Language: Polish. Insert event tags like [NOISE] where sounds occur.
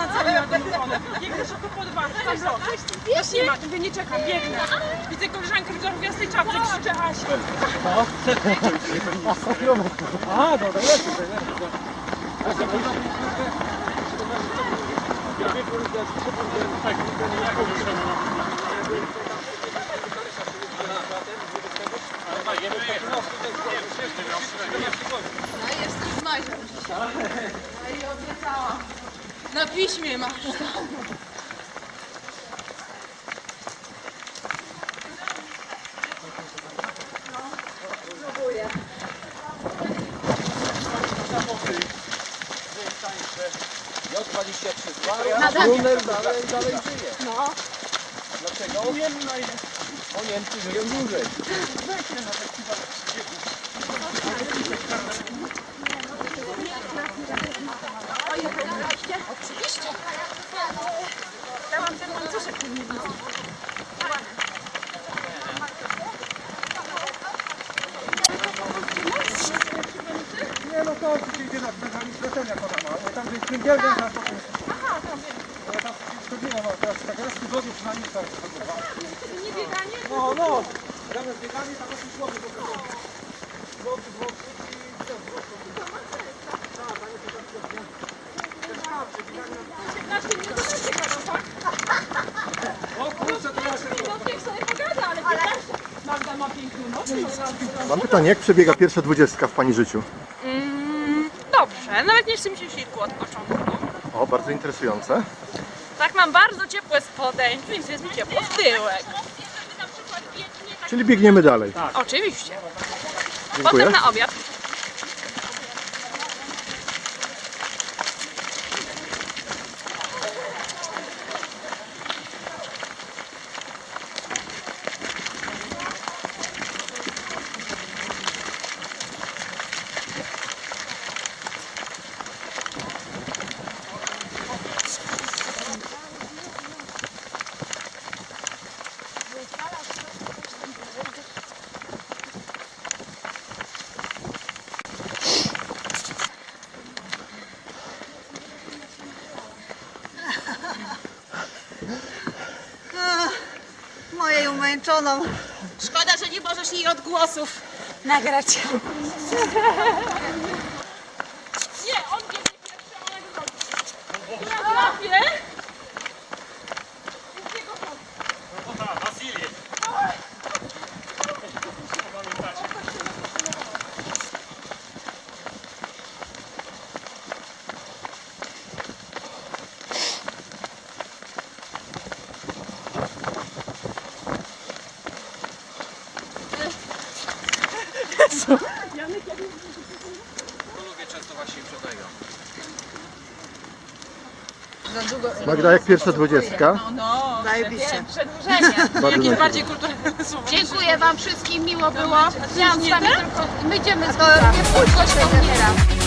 na celi na tym dronem. Biegnę szybko pod was, tam blok. Już nie ma, mówię, nie czekam, biegnę. Widzę koleżankę, widzę w jasnej czapce, krzyczę Asia. A, dobra, jest tutaj, No i obiecałam. Na piśmie masz. J23 zmarł, numer dalej, dalej żyje. No. Dlaczego? Nie wiem na ile. Bo Niemcy żyją dłużej. Oczywiście. Dałam ten łańcuszek ten niebieski. Nie no to idzie na zlecenia to ma, ale tam gdzie jest Kingelgen na to Aha, tam wiem. ale tam chodziłem, no teraz tak raz w tygodniu przynajmniej tak Nie bieganie? No, no, zamiast biegami tam właśnie szło do tego. Zwłoki, zwłoki i co, zwłoki. Tak, tak, bieganie na... 15 minut to też gadał, tak? O kurczę, to ja się... No niech sobie pogada, ale 15. Magda ma piękny nos. Mam pytanie, jak przebiega pierwsza dwudziestka w Pani życiu? Mm, dobrze, nawet nie chce mi się siłku od początku. O, bardzo interesujące. Tak, mam bardzo ciepłe spodeń, więc jest mi ciepło w tyłek. Czyli biegniemy dalej. Oczywiście. Dziękuję. Potem na obiad. Umęczoną. Szkoda, że nie możesz jej odgłosów. Nagrać. [LAUGHS] Lubię często właśnie. Magda, jak pierwsza dwudziestka? No, Zajebiście. przedłużenie. [LAUGHS] Bardziej kulturalne słowo. Dziękuję Wam wszystkim, miło było. Ja Miałam z Wami tylko, my idziemy z to nie się